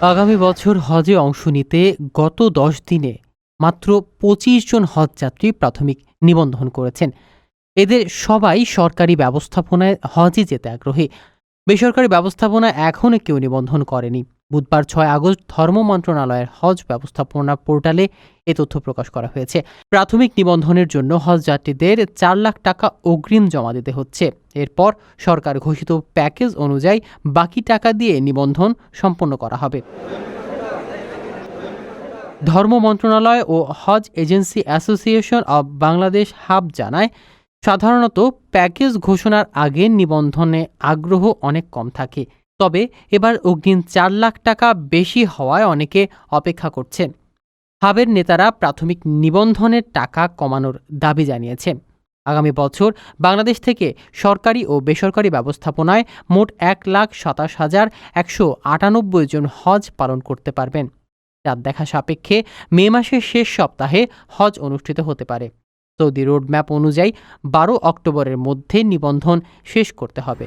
আগামী বছর হজে অংশ নিতে গত দশ দিনে মাত্র পঁচিশ জন হজ যাত্রী প্রাথমিক নিবন্ধন করেছেন। এদের সবাই সরকারি ব্যবস্থাপনায় হজে যেতে আগ্রহী। বেসরকারি ব্যবস্থাপনা এখনও কেউ নিবন্ধন করেনি। বুধবার ছয় আগস্ট ধর্ম মন্ত্রণালয়ের হজ ব্যবস্থাপনা পোর্টালে এ তথ্য প্রকাশ করা হয়েছে। প্রাথমিক নিবন্ধনের জন্য হজযাত্রীদের চার লাখ টাকা অগ্রিম জমা দিতে হচ্ছে। এরপর সরকার ঘোষিত প্যাকেজ অনুযায়ী বাকি টাকা দিয়ে নিবন্ধন সম্পন্ন করা হবে। ধর্ম মন্ত্রণালয় ও Hajj agency association of Bangladesh HAAB জানায়, সাধারণত প্যাকেজ ঘোষণার আগে নিবন্ধনে আগ্রহ অনেক কম থাকে। তবে এবার অগ্রিম চার লাখ টাকা বেশি হওয়ায় অনেকে অপেক্ষা করছেন। হাবের নেতারা প্রাথমিক নিবন্ধনের টাকা কমানোর দাবি জানিয়েছেন। আগামী বছর বাংলাদেশ থেকে সরকারি ও বেসরকারি ব্যবস্থাপনায় মোট এক লাখ সাতাশ হাজার একশো আটানব্বই জন হজ পালন করতে পারবেন। চাঁদ দেখা সাপেক্ষে মে মাসের শেষ সপ্তাহে হজ অনুষ্ঠিত হতে পারে। সৌদি রোডম্যাপ অনুযায়ী বারো অক্টোবরের মধ্যে নিবন্ধন শেষ করতে হবে।